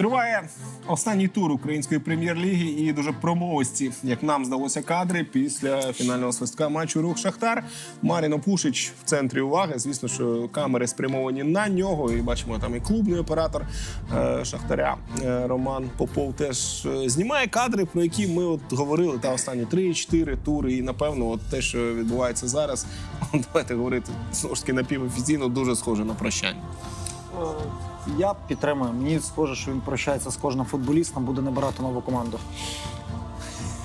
Триває останній тур української прем'єр-ліги і дуже промовисті, як нам здалося, кадри після фінального свистка матчу Рух Шахтар. Маріно Пушич в центрі уваги. Звісно, що камери спрямовані на нього. І бачимо там і клубний оператор е, Шахтаря е, Роман Попов теж е, знімає кадри, про які ми от говорили та останні 3-4 тури. І напевно, от те, що відбувається зараз, давайте говорити знову ж таки напівофіційно, дуже схоже на прощання. Я підтримую. Мені схоже, що він прощається з кожним футболістом, буде набирати нову команду.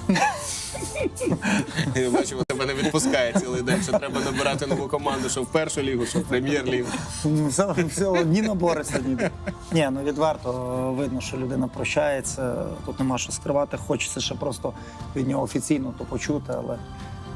Я бачу, тебе не відпускає цілий день, що треба набирати нову команду, що в першу лігу, що в прем'єр-лігу. Все, все одні набори сьогодні. Ні, ну відверто видно, що людина прощається. Тут нема що скривати. Хочеться ще просто від нього офіційно то почути, але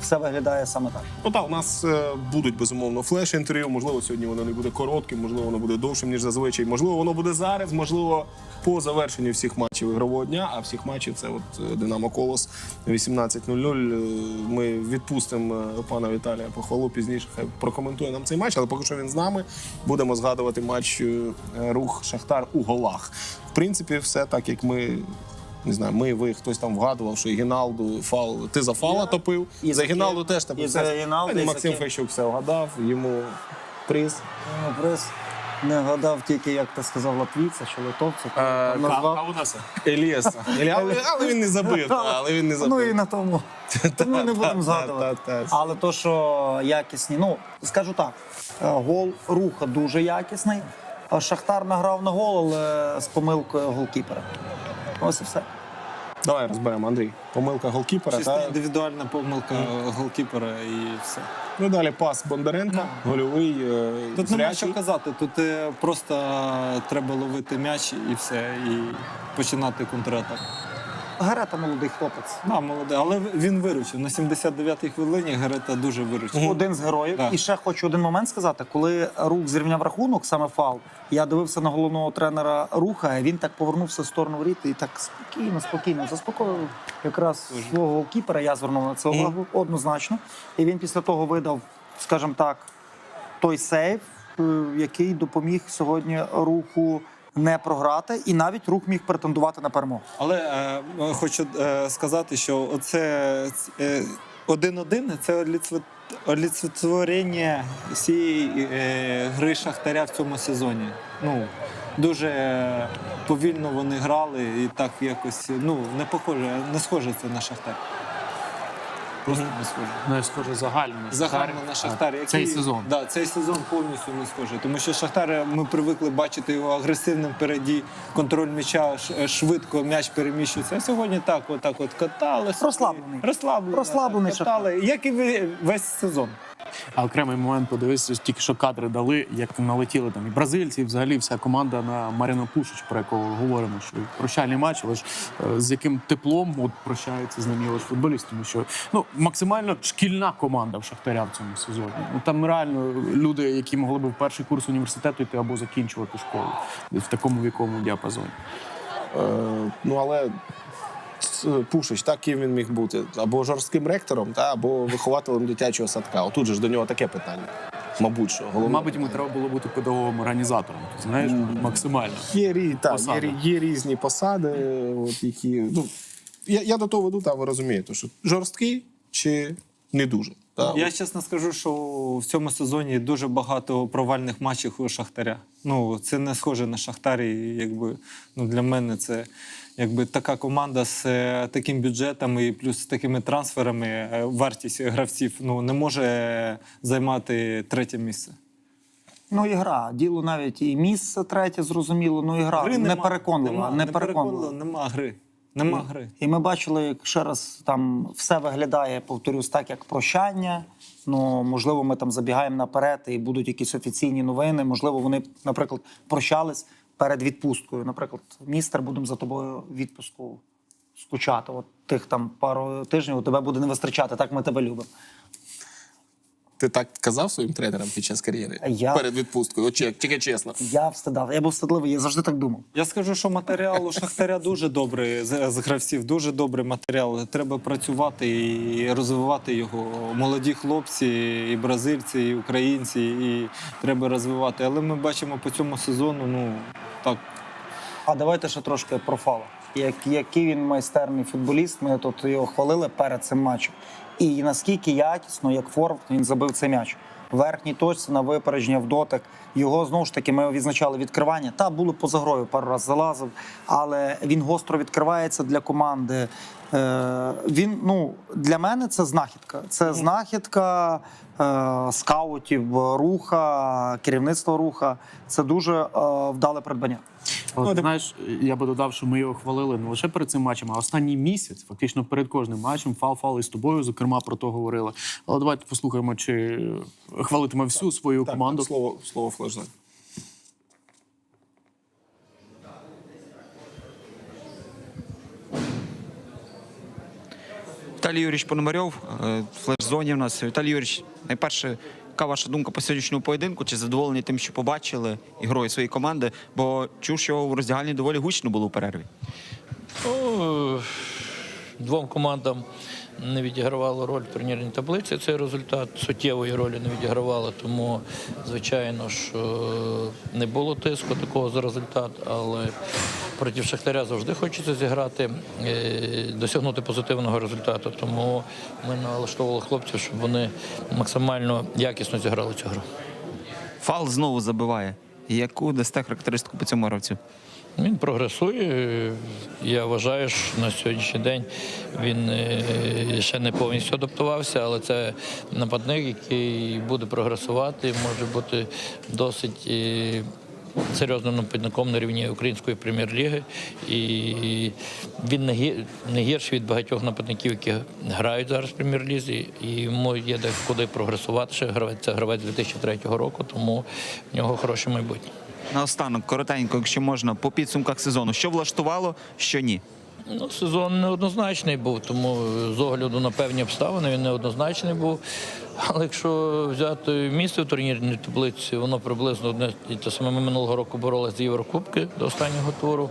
все виглядає саме так. Ну так, у нас е, будуть безумовно флеш-інтерв'ю. Можливо, сьогодні воно не буде коротким, можливо, воно буде довшим, ніж зазвичай. Можливо, воно буде зараз, можливо, по завершенню всіх матчів ігрового дня. А всіх матчів це от е, Динамо Колос 18.00. Е, Ми відпустимо е, пана Віталія похвалу пізніше. Хай прокоментує нам цей матч, але поки що він з нами. Будемо згадувати матч е, рух Шахтар у голах. В принципі, все так, як ми. Не знаю, ми, ви, хтось там вгадував, що Гіналду фал. Ти за фала топив. і за Гіналду теж тебе і все. за Гіналду, і за Максим Ки- Фещук все вгадав, йому приз. Ну, приз не гадав тільки, як ти сказав, латвійця чи литовця. Е, Там назвав. Еліаса. Але, але він не забив, та, але він не забив. Ну і на тому. Тому не будемо згадувати. та, та. Але то, що якісні, ну скажу так, е, гол руха дуже якісний. А Шахтар награв на гол, але з помилкою голкіпера. Ось і все. Давай розберемо, Андрій. Помилка голкіпера. Чисто Та, індивідуальна помилка голкіпера і все. ну далі пас Бондаренка, гольовий. е, Тут нема що казати. Тут е, просто треба ловити м'яч і все, і починати контратаку. Гарета молодий хлопець. Да, молодий, але він виручив. На 79-й хвилині Гарета дуже виручив. Один з героїв. Да. І ще хочу один момент сказати. Коли рух зрівняв рахунок, саме фал, я дивився на головного тренера руха, і він так повернувся в сторону воріт і так спокійно, спокійно заспокоїв якраз свого голкіпера. Я звернув на це увагу однозначно. І він після того видав, скажімо так, той сейв, е, який допоміг сьогодні руху не програти, і навіть рух міг претендувати на перемогу. Але е, е, хочу е, сказати, що оце е, один-один це олицетворення всієї е, гри Шахтаря в цьому сезоні. Ну, дуже повільно вони грали і так якось ну, не похоже, не схоже це на Шахтар. Просто не схоже. Ну, схоже, загально на Загально на Шахтар. Який, Цей сезон. Да, цей сезон повністю не схожий. Тому що Шахтар ми привикли бачити його агресивним впереді, контроль м'яча, ш- швидко м'яч переміщується. А сьогодні так, отак от катали. Розслаблений. Розслаблений. Розслаблений катали. Як і ви- весь сезон. А окремий момент подивився, тільки що кадри дали, як налетіли там і бразильці, і взагалі вся команда на Маріно Пушич, про якого говоримо, що прощальний матч, але ж е, з яким теплом от прощається з ним його ж тому що ну максимально шкільна команда в Шахтаря в цьому сезоні. Ну там реально люди, які могли б в перший курс університету йти або закінчувати школу в такому віковому діапазоні. Е, ну але Пушич, так ким він міг бути? Або жорстким ректором, та, або вихователем дитячого садка. Отут же ж до нього таке питання. Мабуть, що головне. Мабуть, йому треба було бути педагогом організатором. Знаєш, максимально. Є, рі- та, є, є різні посади, от, які. Ну, я, я до того веду, та ви розумієте, що жорсткий чи не дуже. Та, Я чесно скажу, що в цьому сезоні дуже багато провальних матчів у Шахтаря. Ну, це не схоже на Шахтар, і якби ну, для мене це якби така команда з е, таким бюджетом і плюс з такими трансферами, е, вартість гравців ну, не може займати третє місце. Ну, і гра. Діло навіть і місце третє, зрозуміло, ну і гра Гри не нема, Не не нема гри. Нема гри. І ми бачили, як ще раз там все виглядає, повторюсь, так як прощання. Ну можливо, ми там забігаємо наперед і будуть якісь офіційні новини. Можливо, вони, наприклад, прощались перед відпусткою. Наприклад, містер, будемо за тобою відпуску скучати. От тих там пару тижнів у тебе буде не вистачати. Так ми тебе любимо. Ти так казав своїм тренерам під час кар'єри? Я- Перед відпусткою. От тільки чесно. Я встидав, я був встидливий, я завжди так думав. Я скажу, що матеріал у Шахтаря дуже добрий з, з гравців, дуже добрий матеріал. Треба працювати і розвивати його. Молоді хлопці, і бразильці, і українці, і треба розвивати. Але ми бачимо по цьому сезону, ну так. А давайте ще трошки про Фала. Як, який він майстерний футболіст, ми тут його хвалили перед цим матчем. І наскільки якісно, як форвард, він забив цей м'яч. В верхній точці на випередження в дотик. Його знову ж таки ми відзначали відкривання. Та було поза грою, пару разів залазив, але він гостро відкривається для команди. Е, він ну для мене це знахідка. Це знахідка е, скаутів руха, керівництва руха. Це дуже е, вдале придбання. Але, Ну, ти знаєш, я би додав, що ми його хвалили не лише перед цим матчем, а останній місяць, фактично перед кожним матчем, фал-фал і з тобою, зокрема, про то говорили. Але давайте послухаємо, чи хвалитиме всю свою Так, команду. слово, слово флешзон. Віталій Юрійович Пономарьов, е, флеш-зоні в нас. Віталій Юрійович, найперше, яка ваша думка по сьогоднішньому поєдинку? Чи задоволені тим, що побачили ігрою своєї команди? Бо чув, що в роздягальні доволі гучно було у перерві. Двом командам не відігравало роль в турнірній таблиці. Цей результат суттєвої ролі не відігравало, тому звичайно що не було тиску такого за результат, але проти Шахтаря завжди хочеться зіграти, е, досягнути позитивного результату. Тому ми налаштовували хлопців, щоб вони максимально якісно зіграли цю гру. Фал знову забиває. Яку дасте характеристику по цьому гравцю? Він прогресує. Я вважаю, що на сьогоднішній день він е, ще не повністю адаптувався, але це нападник, який буде прогресувати, може бути досить. Серйозним нападником на рівні української прем'єр-ліги, і він не не гірший від багатьох нападників, які грають зараз в прем'єр-лізі. І йому є де куди прогресувати. Ще гравець це гравець 2003 року, тому в нього хороше майбутнє. Наостанок, коротенько, якщо можна, по підсумках сезону. Що влаштувало, що ні? Ну, сезон неоднозначний був, тому з огляду на певні обставини він неоднозначний був. Але якщо взяти місце в турнірній таблиці, воно приблизно одне і те саме. Ми минулого року боролися з Єврокубки до останнього туру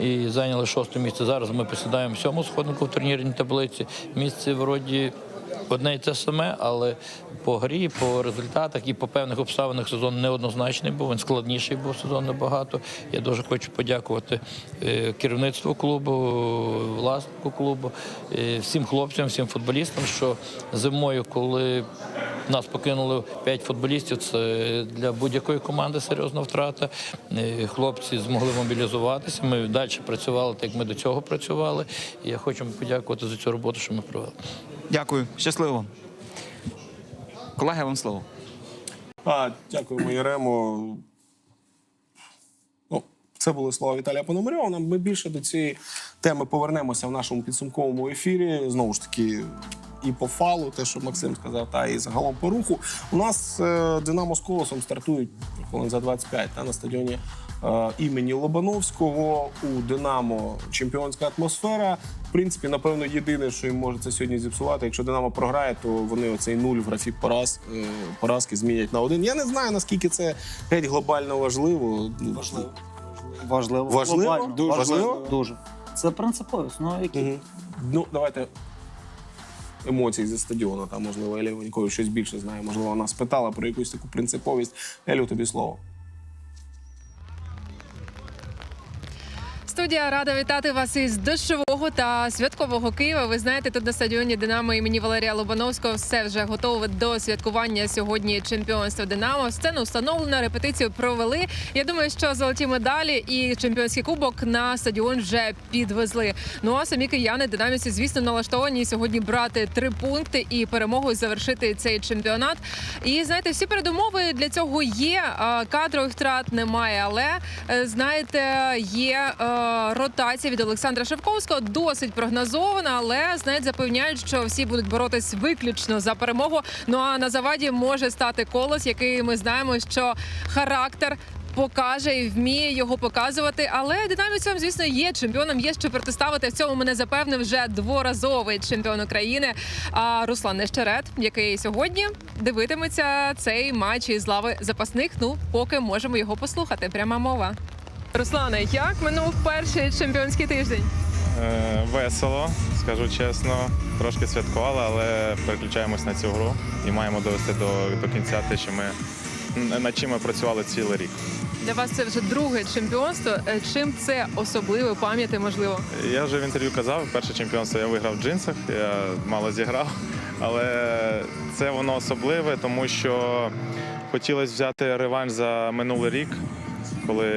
і зайняли шосте місце. Зараз ми посідаємо сьому сходнику в турнірній таблиці. Місце вроді одне і те саме, але по грі, по результатах і по певних обставинах сезон неоднозначний був. Він складніший був сезон набагато. Я дуже хочу подякувати е, керівництву клубу, власнику клубу, е, всім хлопцям, всім футболістам, що зимою, коли нас покинули п'ять футболістів, це для будь-якої команди серйозна втрата. Е, Хлопці змогли мобілізуватися. Ми далі працювали, так як ми до цього працювали. Я хочу подякувати за цю роботу, що ми провели. Дякую, щасливо. Колеги, вам слово. А, дякуємо, Єремо. Ну, це були слова Віталія Пономарьова. Ми більше до цієї теми повернемося в нашому підсумковому ефірі. Знову ж таки, і по фалу, те, що Максим сказав, та і загалом по руху. У нас е, Динамо з колосом стартують за 25 та, на стадіоні імені Лобановського. У Динамо чемпіонська атмосфера. В принципі, напевно, єдине, що їм може це сьогодні зіпсувати. Якщо Динамо програє, то вони оцей нуль в графік пораз, е, поразки змінять на один. Я не знаю, наскільки це геть глобально важливо. Важливо. Важливо. Важливо? Глобально. Дуже важливо? Дуже. Це принциповість. Ну, які... Мгм. Ну, давайте емоції зі стадіону. Там, можливо, Елі Ванькові щось більше знає. Можливо, вона спитала про якусь таку принциповість. Елю, тобі слово. Студія рада вітати вас із дощового та святкового Києва. Ви знаєте, тут на стадіоні Динамо імені Валерія Лобановського все вже готове до святкування сьогодні чемпіонства Динамо. Сцену встановлено, репетицію провели. Я думаю, що золоті медалі і чемпіонський кубок на стадіон вже підвезли. Ну а самі кияни динаміці, звісно, налаштовані сьогодні брати три пункти і перемогою завершити цей чемпіонат. І знаєте, всі передумови для цього є. Кадрових втрат немає, але е, знаєте, є е, ротація від Олександра Шевковського, досить прогнозована, але знаєте, запевняють, що всі будуть боротись виключно за перемогу. Ну а на заваді може стати колос, який ми знаємо, що характер. Покаже і вміє його показувати, але динамівцям, звісно, є чемпіоном. Є що протиставити. В цьому мене запевнив вже дворазовий чемпіон України а, Руслан Нещерет, який сьогодні дивитиметься цей матч із лави запасних. Ну, поки можемо його послухати. Пряма мова. Руслане, як минув перший чемпіонський тиждень? Е, Весело, скажу чесно. Трошки святкували, але переключаємось на цю гру і маємо довести до, до кінця те, що ми над чим ми працювали цілий рік. Для вас це вже друге чемпіонство. Е, Чим це особливе, пам'яті, можливо? Я вже в інтерв'ю казав, перше чемпіонство я виграв в джинсах, я мало зіграв. Але це воно особливе, тому що хотілося взяти реванш за минулий рік, коли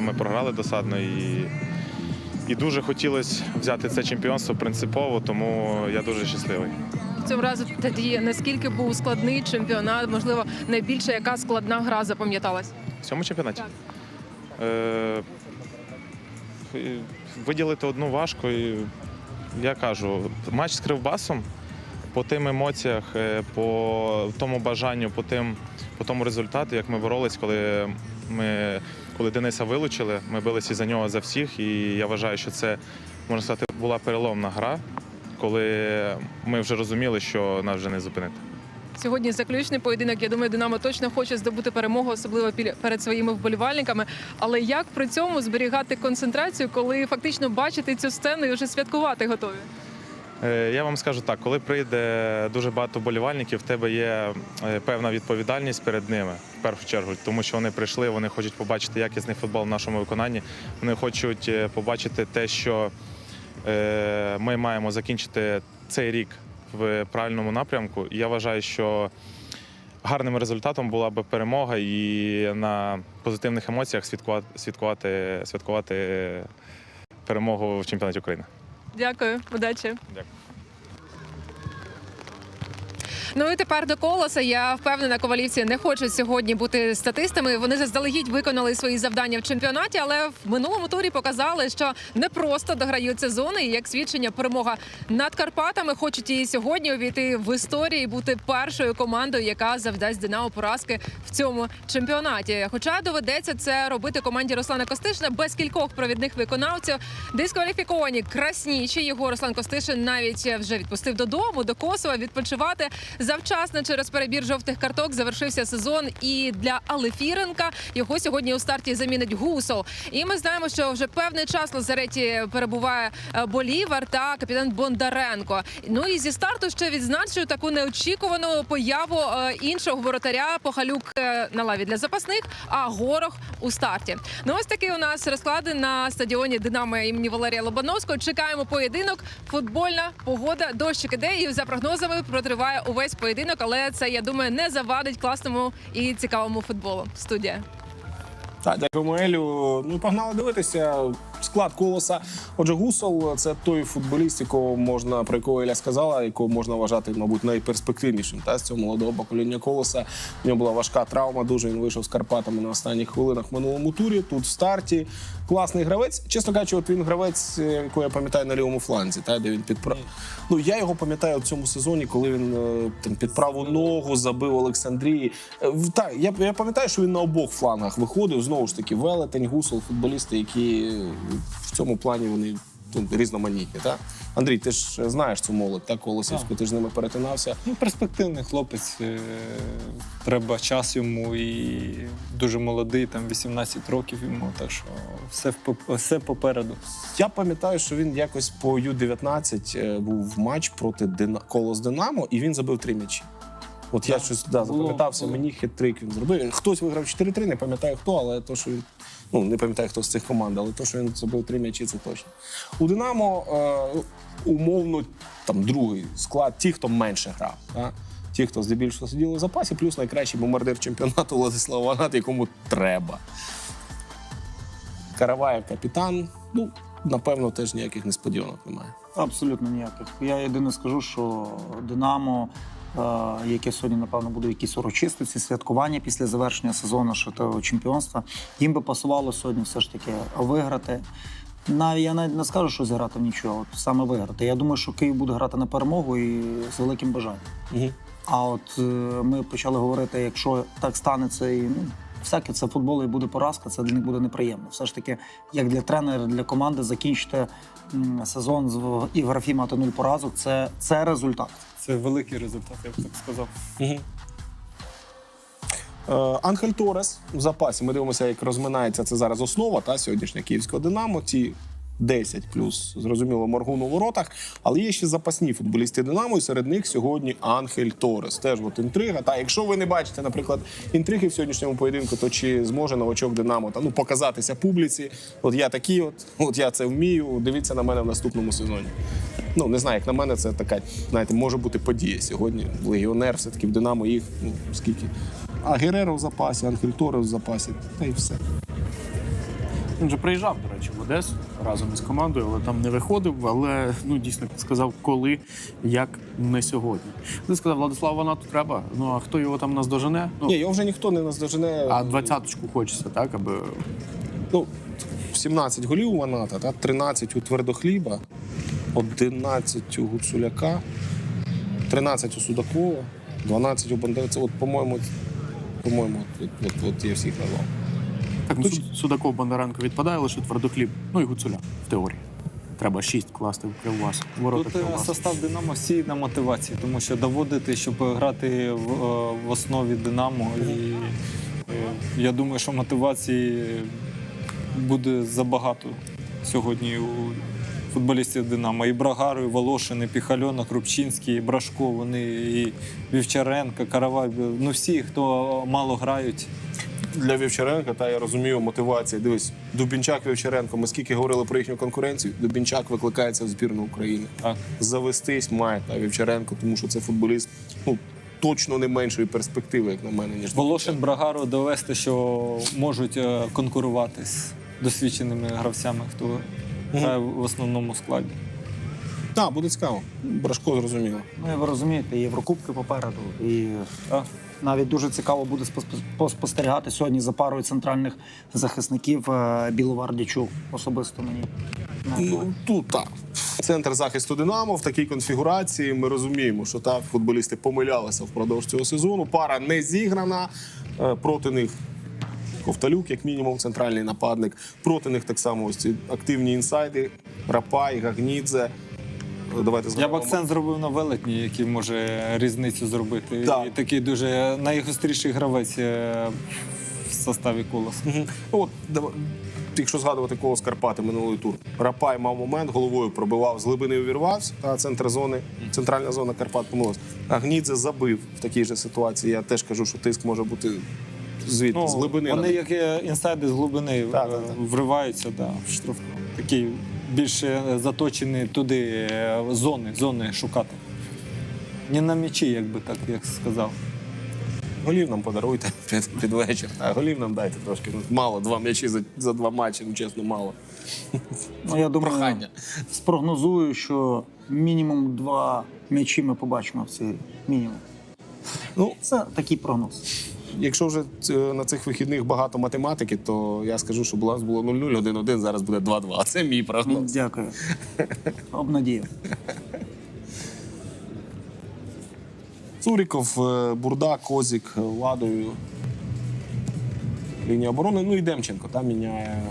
ми програли досадно. І, і дуже хотілося взяти це чемпіонство принципово, тому я дуже щасливий. Цього разу тоді наскільки був складний чемпіонат, можливо, найбільша яка складна гра запам'яталась? В цьому чемпіонаті? Так. Е, виділити одну важко. І, я кажу, матч з Кривбасом по тим емоціях, е, по тому бажанню, по, тим, по тому результату, як ми боролись, коли ми. Коли Дениса вилучили, ми билися за нього за всіх, і я вважаю, що це можна сказати була переломна гра, коли ми вже розуміли, що нас вже не зупинити. Сьогодні заключний поєдинок. Я думаю, Динамо точно хоче здобути перемогу, особливо перед своїми вболівальниками. Але як при цьому зберігати концентрацію, коли фактично бачити цю сцену і вже святкувати готові? Е, Я вам скажу так, коли прийде дуже багато болівальників, в тебе є е, певна відповідальність перед ними в першу чергу, тому що вони прийшли, вони хочуть побачити якісний футбол в нашому виконанні. Вони хочуть е, побачити те, що ми маємо закінчити цей рік в правильному напрямку. І я вважаю, що гарним результатом була би перемога і на позитивних емоціях святкувати, святкувати перемогу в чемпіонаті України. Дякую, удачі. Дякую. Ну і тепер до колоса. Я впевнена, ковалівці не хочуть сьогодні бути статистами. Вони заздалегідь виконали свої завдання в чемпіонаті, але в минулому турі показали, що не просто дограють сезони. І як свідчення, перемога над Карпатами хочуть і сьогодні увійти в історію і бути першою командою, яка завдасть Динамо поразки в цьому чемпіонаті. Хоча доведеться це робити команді Руслана Костишина без кількох провідних виконавців. Дискваліфіковані краснічі. Його Руслан Костишин навіть вже відпустив додому до Косова відпочивати. Завчасно через перебір жовтих карток завершився сезон. І для Алефіренка його сьогодні у старті замінить Гусол. І ми знаємо, що вже певний час лазареті перебуває е, Болівар та капітан Бондаренко. Ну і зі старту ще відзначу таку неочікувану появу е, іншого воротаря Похалюк е, на лаві для запасних, а Горох у старті. Ну ось такий у нас розклади на стадіоні Динамо імені Валерія Лобановського. Чекаємо поєдинок. Футбольна погода, дощик іде і за прогнозами протриває увесь поєдинок. Але це я думаю не завадить класному і цікавому футболу. Студія. Так, дякуємо Елю. Ну, погнали дивитися. Склад колоса. Отже, Гусол це той футболіст, якого можна, про якого Еля сказала, якого можна вважати, мабуть, найперспективнішим та, з цього молодого покоління колоса. У нього була важка травма. Дуже він вийшов з Карпатами на останніх хвилинах в минулому турі. Тут в старті. Класний гравець. Чесно кажучи, от він гравець, е, якого я пам'ятаю на лівому фланзі, та, де він підправ. Ну, я його пам'ятаю в цьому сезоні, коли він е, там під праву ногу забив Олександрії. Е, Так, я, я пам'ятаю, що він на обох флангах виходив. Знову ж таки, Велетень, Гусол, футболісти, які в цьому плані вони ну, різноманітні. Так? Андрій, ти ж знаєш цю молодь, так, Колосівську, ти ж з ними перетинався. Ну, перспективний хлопець. е, Треба час йому і дуже молодий, там 18 років йому, так що все, все попереду. Я пам'ятаю, що він якось по Ю-19 е, був матч проти Дина... Колос Динамо, і він забив три м'ячі. От я щось да, запам'ятався, мені хитрик він зробив. Хтось виграв 4-3, не пам'ятаю хто, але то, що він. Ну, не пам'ятаю, хто з цих команд, але то, що він забив три м'ячі, це точно. У Динамо е, умовно там другий склад, ті, хто менше грав. Да? Ті, хто здебільшого сиділи в запасі, плюс найкращий бомбардир чемпіонату Владислав Ванат, якому треба. Караваєв капітан. Ну, напевно, теж ніяких несподіванок немає. Абсолютно ніяких. Я єдине скажу, що Динамо, яке сьогодні, напевно, буде якісь урочистості, святкування після завершення сезону шатого чемпіонства, їм би пасувало сьогодні все ж таки виграти. Навіть я навіть не скажу, що зіграти нічого, саме виграти. Я думаю, що Київ буде грати на перемогу і з великим бажанням. Угу. А от е, ми почали говорити, якщо так станеться, і ну всяке це футбол і буде поразка, це для них буде неприємно. Все ж таки, як для тренера, для команди закінчити сезон з і в графі мати нуль поразок, це, це результат. Це великий результат, я б так сказав. Угу. Е, Анхель Торес в запасі. Ми дивимося, як розминається це зараз основа та, сьогоднішня київського Динамо. Ті 10 плюс, зрозуміло, Моргун у воротах. Але є ще запасні футболісти Динамо, і серед них сьогодні Анхель Торес. Теж от інтрига. Та якщо ви не бачите, наприклад, інтриги в сьогоднішньому поєдинку, то чи зможе новачок Динамо та ну показатися публіці? От я такий, от, от я це вмію. Дивіться на мене в наступному сезоні. Ну не знаю, як на мене, це така, знаєте, може бути подія сьогодні. Легіонер, все-таки в Динамо їх ну скільки. А Гереро в запасі, Анхель Торес в запасі, та й все. Він же приїжджав, до речі, в Одесу разом із командою, але там не виходив. Але ну дійсно сказав, коли, як не сьогодні. Ти сказав, Владислав Ванату треба. Ну а хто його там наздожене? Ну, Ні, його вже ніхто не наздожене. а двадцяточку хочеться, так, аби Ну, 17 голів у Ваната, та 13 у твердохліба, 11 у Гуцуляка, 13 у Судакова, 12 у Бондарця. От, по-моєму, по-моєму, от, от, от я всіх назвав. Так ну, Суд- Судаков Бондаренко відпадає лише твердохліб. Ну і Гуцуля в теорії. Треба шість класти в Кривбас. Ворота Тут е, состав Динамо всі на мотивації, тому що доводити, щоб грати в, е, в основі Динамо. І е, я думаю, що мотивації буде забагато сьогодні у футболістів Динамо. І Брагару, і Волошин, і Піхальонок, Рубчинський, і Брашко, вони і Вівчаренко, Каравай. Ну всі, хто мало грають. Для Вівчаренка, та я розумію, мотивація. Дивись, Дубінчак Вівчаренко. Ми скільки говорили про їхню конкуренцію. Дубінчак викликається в збірну України. Так. Завестись має та Вівчаренко, тому що це футболіст ну, точно не меншої перспективи, як на мене, ніж Волошин Брагару довести, що можуть е, конкурувати з досвідченими гравцями, хто грає в основному складі. Так, буде цікаво. Брашко зрозуміло. Ну, ви розумієте, Єврокубки попереду. І Так. Навіть дуже цікаво буде спос- поспостерігати сьогодні за парою центральних захисників е, Біловардічук особисто мені. Ну, тут так. Центр захисту Динамо в такій конфігурації. Ми розуміємо, що так футболісти помилялися впродовж цього сезону. Пара не зіграна. Е, Проти них Ковталюк, як мінімум, центральний нападник. Проти них так само ось ці активні інсайди. Рапай, Гагнідзе. Давайте Я б акцент зробив на велетні, який може різницю зробити. Так. І такий дуже найгостріший гравець е, в составі колоса. Мгм. От, якщо згадувати коло Карпати минулий тур, Рапай мав момент, головою пробивав, з глибини увірвався, та центр зони, центральна зона Карпат помилилась. А Гнідзе забив в такій же ситуації. Я теж кажу, що тиск може бути звідти, з глибини. Ну, вони як інсайди з глибини Так, е, так, так. вриваються да, в штрафну. Такі більше заточені туди е, зони, зони шукати. Не на м'ячі, як би так як сказав. Голів нам подаруйте під, під вечір. А голів нам дайте трошки. Ну, мало, два м'ячі за, за два матчі, ну чесно, мало. Ну, я думаю, Прохання. спрогнозую, що мінімум два м'ячі ми побачимо в цій мінімум. Ну, Це такий прогноз. Якщо вже е, на цих вихідних багато математики, то я скажу, що баланс було 0-0, 1-1, зараз буде 2-2. Це мій прогноз. Дякую. Обнадію. Цуріков, е, Бурда, Козік, е, Ладою. Лінія оборони. Ну і Демченко там міняє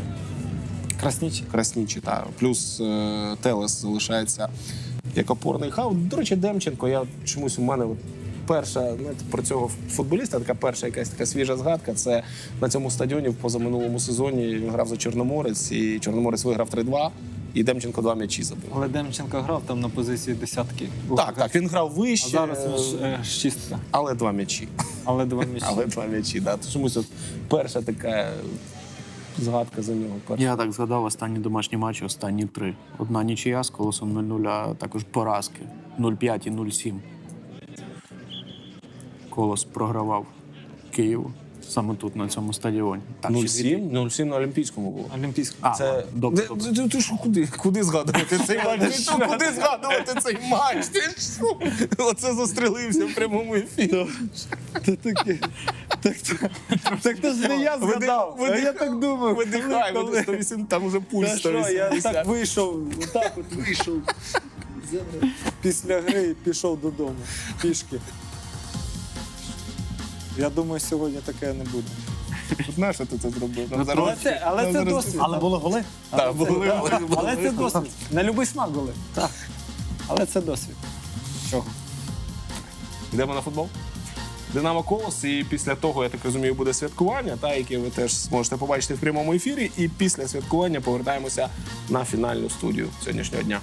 Краснічі. Краснічі. Та. Плюс Телес залишається як опорний хав. До речі, Демченко, я чомусь у мене перша знаєте, про цього футболіста, така перша якась така свіжа згадка. Це на цьому стадіоні в позаминулому сезоні він грав за Чорноморець, і Чорноморець виграв 3-2, і Демченко два м'ячі забив. Але Демченко грав там на позиції десятки. Так, так, він грав А вище, зараз він ж, е, шістка, але два м'ячі. але два м'ячі. Але два м'ячі, да. То чомусь от перша така згадка за нього. Перша. Я так згадав останні домашні матчі, останні три. Одна нічия з колосом 0-0, а також поразки 0-5 і 0-7. Колос програвав Києву саме тут, на цьому стадіоні. Так, ще дві- 0-7? 0-7 на Олімпійському було. Олімпійська. А, Це добре, Ти- добре. Ти, ти, що куди? Куди згадувати цей матч? Ти що, куди згадувати цей матч? Ти що? Оце застрілився в прямому ефірі. Так то ж не я згадав. Видих- а я так думав. Видихай, Коли- видих 108, там уже пульс Та що, я 180. так вийшов, так от вийшов. Після гри пішов додому. Пішки. Я думаю, сьогодні таке не буде. Тут знаєш, що ти це зробив? Нам Але це, але нам це зараз- досвід. Але були голи? Так, були, були, були. Але це досвід. На будь-який смак були. Так. Але це досвід. Чого? Йдемо на футбол? Динамо Колос. І після того, я так розумію, буде святкування, та яке ви теж зможете побачити в прямому ефірі. І після святкування повертаємося на фінальну студію сьогоднішнього дня.